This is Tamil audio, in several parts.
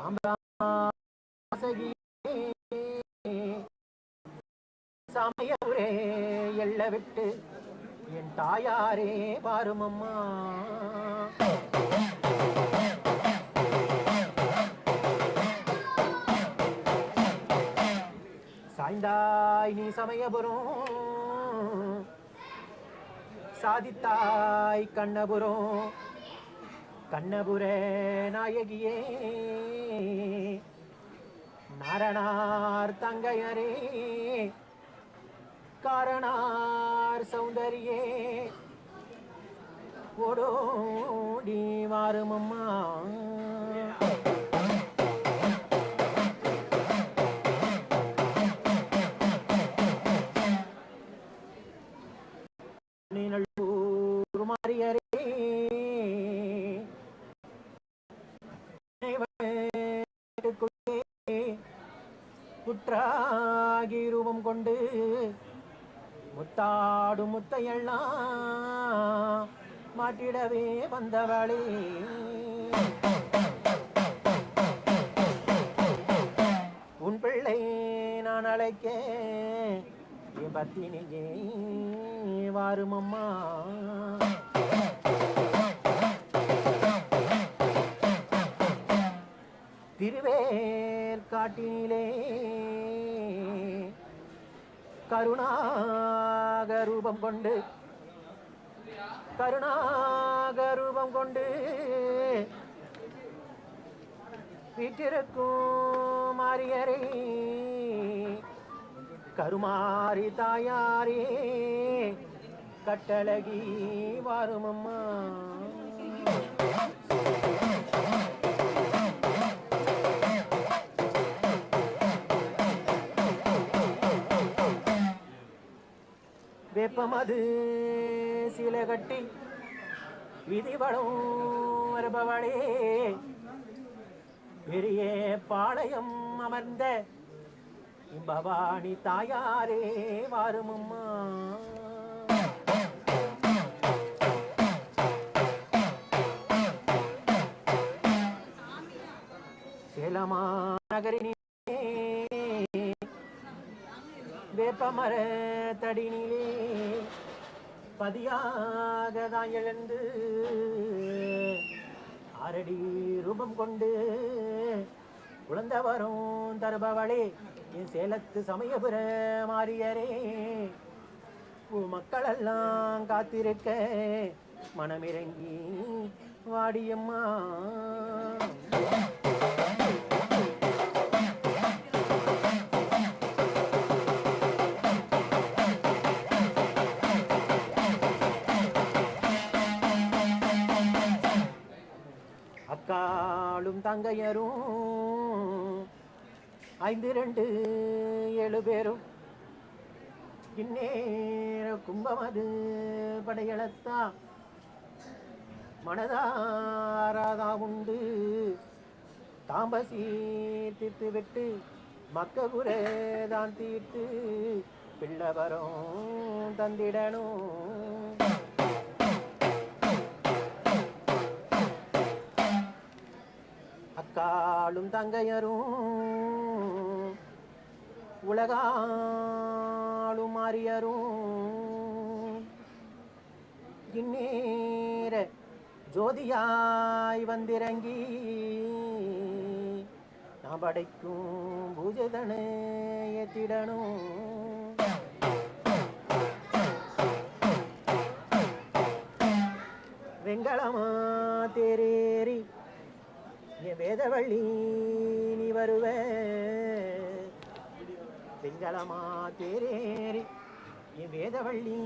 சாம்ராசகியே சமயபுரே எல்ல விட்டு என் தாயாரே பாருமம்மா சாய்ந்தாய் நீ சமயபுரம் சாதித்தாய் கண்ணபுரம் கண்ணபுர நாயகியே நாரணார் தங்கையரே காரணார் சௌந்தரியே ஓடோடி வாருமம்மா. குற்றாகி ரூபம் கொண்டு முத்தாடு முத்தையெல்லாம் மாட்டிடவே வந்தவளே. உன் பிள்ளை நான் அழைக்க என் பத்தினியே வாருமம்மா. திருவே திருவேற்காட்டினிலே கருணாகரூபம் கொண்டு கருணாகரூபம் கொண்டு வீட்டிருக்கும் மாரியரே கருமாரி தாயாரே கட்டழகி வாருமம்மா. வேப்பமது சிலை கட்டி விதிவளம் வருபவளே பெரிய பாளையம் அமர்ந்த பவானி தாயாரே வாருமம்மா. சேலமா நகரினி வேப்பமர தடினிலே பதியாக தான் எழுந்து அரடி ரூபம் கொண்டு குழந்தவரும் தருபவளே என் சேலத்து சமயபுர மாறியரே மக்களெல்லாம் காத்திருக்க மனமிறங்கி வாடியம்மா. அக்காளும் தங்கையரும். ஐந்து ரெண்டு ஏழு பேரும். இந்நேர கும்பமது படையெழுத்தா மனதாராதா உண்டு. தாம்பசி தீர்த்து விட்டு மக்க தான் தீர்த்து பிள்ளவரும் தந்திடணும். அக்காளும் தங்கையரும் உலகாளும் அரியரும் இந்நேர ஜோதியாய் வந்திறங்கி நான் படைக்கும் பூஜைதனே ஏத்திடணும். வெங்களமா தெரே வேதவழி நீ வருவ. சிங்களமா தேரேறி நீ வேதவள்ளி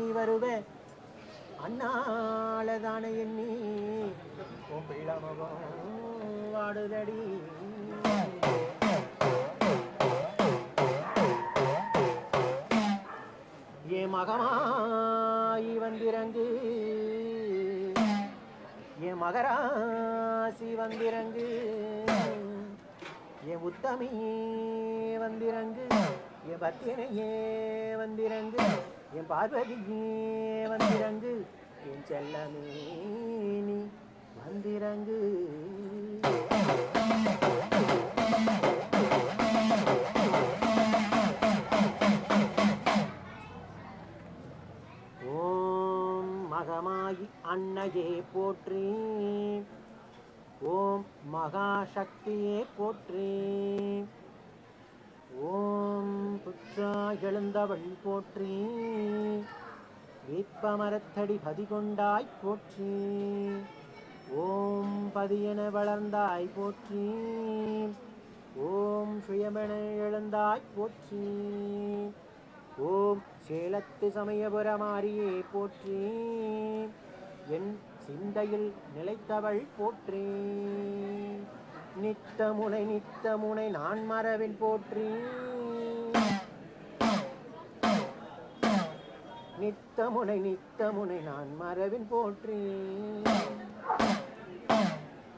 நீ வருவ. அண்ணாளதான எண்ணி உன் பிள்ளமகம் வாடுதடி. ஏ மகமாயி வந்திறங்கு. என் மகராசி வந்திறங்கு என் உத்தமி வந்திறங்கு என் பத்தினையே வந்திறங்கு என் பார்வதியே வந்திறங்கு என் செல்லமே நீ வந்திறங்கு மகமாயி அன்னையே போற்றி. ஓம் மகாசக்தியே போற்றி. ஓம் புற்றா எழுந்தவள் போற்றி. வேப்பமரத்தடி பதிகொண்டாய் போற்றி. ஓம் பதியென வளர்ந்தாய் போற்றி. ஓம் சுயமென எழுந்தாய் போற்றி. ஓம் சேலத்து சமயபுரமாரியே போற்றி. என் சிந்தையில் நிலைத்தவள் போற்றி. நித்தமுனை நித்தமுனை நான் மறவின் போற்றி. நித்தமுனை நித்தமுனை நான் மரவின் போற்றி.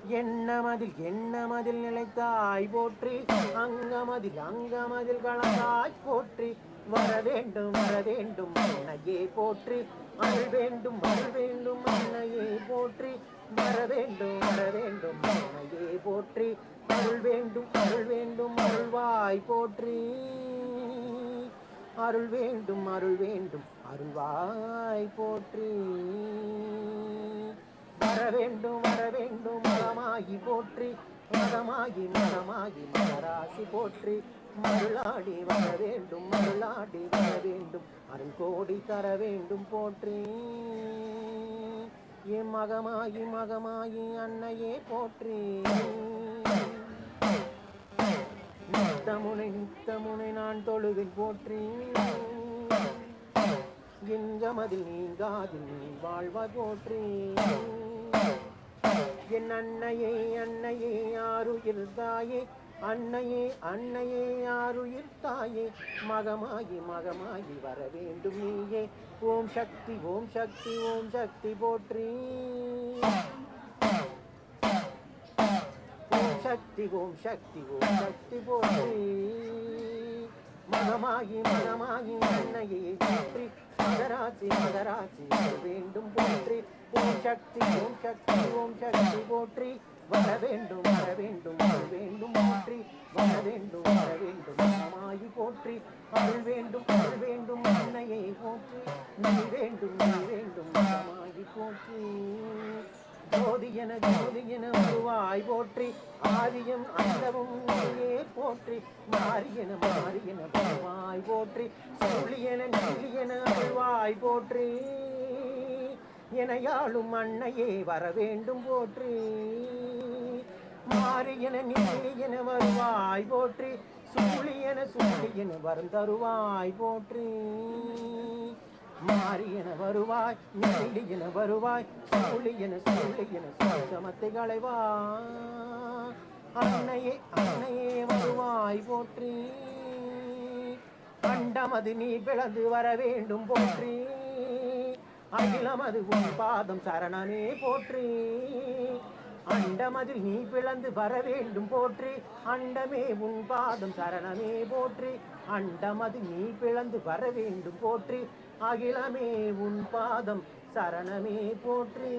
எண்ணமதில் எண்ணமதில் நிலைத்தாய் போற்றி. அங்கமதில் அங்கமதில் கலந்தாய் போற்றி. வர வேண்டும் வர வேண்டும் அன்னையே போற்றி. அருள் வேண்டும் அருள் வேண்டும் அன்னையே போற்றி. வர வேண்டும் வர வேண்டும் அன்னையே போற்றி. அருள் வேண்டும் அருள் வேண்டும் அருள்வாய் போற்றி. அருள் வேண்டும் அருள் வேண்டும் அருள்வாய் போற்றி. வர வேண்டும் வர வேண்டும் மரமாகி போற்றி. மரமாகி மரமாகி மகராசி போற்றி. மருளாடி வர வேண்டும் மருளாடி வர வேண்டும். அருள் கோடி தர வேண்டும் போற்றி. என் மகமாயி மகமாயி அன்னையே போற்றி. நித்தமுனை நித்தமுனை நான் தொழுவில் போற்றி. எங்கமதில் நீங்காதில் நீ வாழ்வாய் போற்றி. என் அன்னையே அன்னையே ஆருயிர் தாயே அன்னையே அன்னையே யாருயிர் தாயே? மகமாகி மகமாகி வர வேண்டும் நீயே. ஓம் சக்தி ஓம் சக்தி ஓம் சக்தி போற்றி. ஓம் சக்தி ஓம் சக்தி ஓம் சக்தி போற்றி. மனமாகி மனமாகி அன்னையை போற்றி மகராசி மகராசி வேண்டும் போற்றி. ஓம் சக்தி ஓம் சக்தி ஓம் சக்தி போற்றி. வர வேண்டும் வர வேண்டும் வர வேண்டும் போற்றி. வர வேண்டும் வர வேண்டும் மனமாகி போற்றி. அருள் வேண்டும் அருள் வேண்டும் அன்னையை போற்றி. நீ வேண்டும் நீ வேண்டும் மனமாகி போற்றி. ஜோதி என ஜோதி என உருவாய் போற்றி ஆதியும் அந்தவும் நீயே போற்றி மாரியன மாரியன பருவாய் போற்றி சொல்லியன நீலியன அருள்வாய் போற்றி. எனையாளும் அன்னையே வர வேண்டும் போற்றி மாரியன நீலியன வருவாய் போற்றி சூழியன சூழியன வருந்தருவாய் போற்றி. மாரியன வருவாய் நீலியன வருவாய் சூழியன சூழியன சமத்தை களைவா அன்னையே அன்னையே வருவாய் போற்றி. அண்டமது நீ பிளந்து வர வேண்டும் போற்றி. அகிலமது உன் பாதம் சரணனே போற்றி. அண்டமதில் நீ பிளந்து வர வேண்டும் போற்றி. அண்டமே உன் பாதம் சரணமே போற்றி. அண்டமது நீ பிளந்து வர வேண்டும் போற்றி. அகிலமே உன் பாதம் சரணமே போற்றி.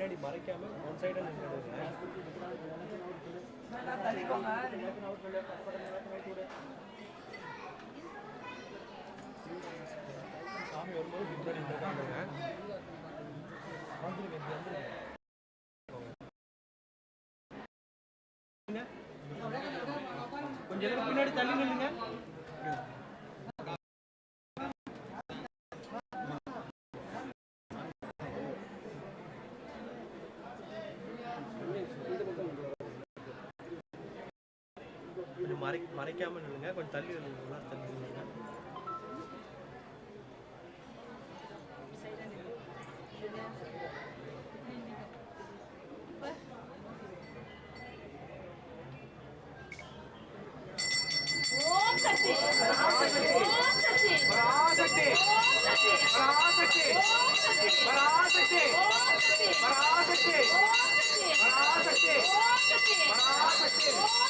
பின்னாடி மறைக்காம ஒன் சைடாக சாமி வரும்போது பின்னாடி வந்துருங்க கொஞ்சம் பின்னாடி தள்ளி நில்லுங்க. கொஞ்சம் மறை மறைக்காமல் நில்லுங்க. கொஞ்சம் தள்ளி நில்லுங்க தள்ளி நில்லுங்க Parasakthi. Parasakthi. Parasakthi. Parasakthi.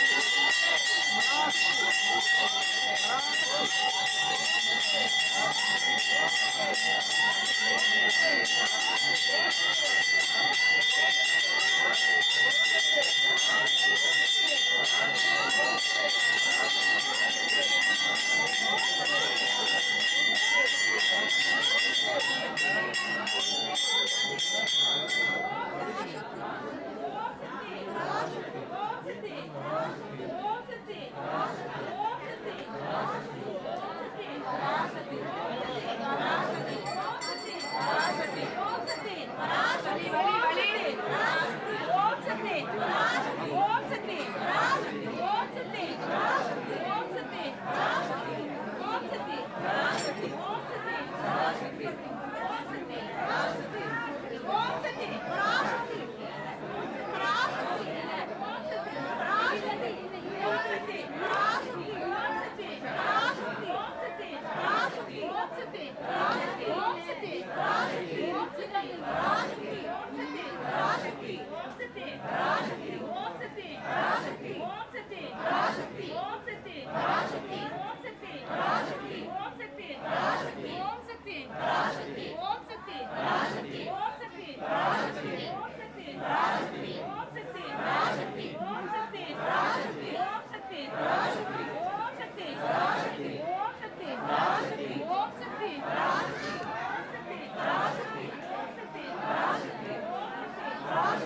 Velocity! Velocity!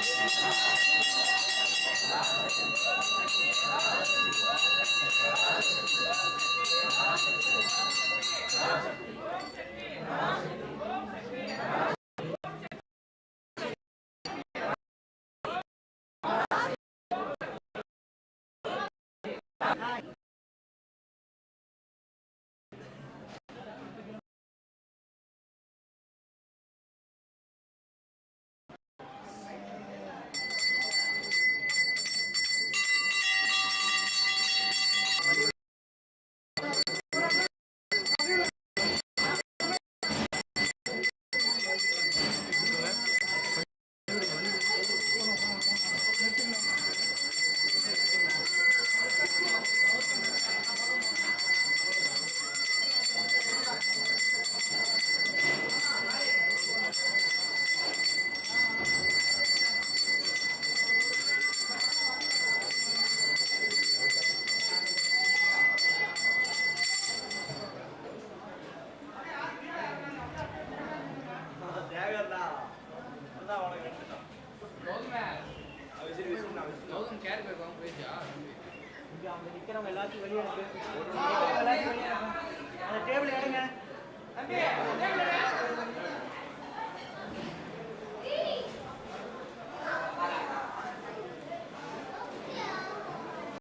Thank you.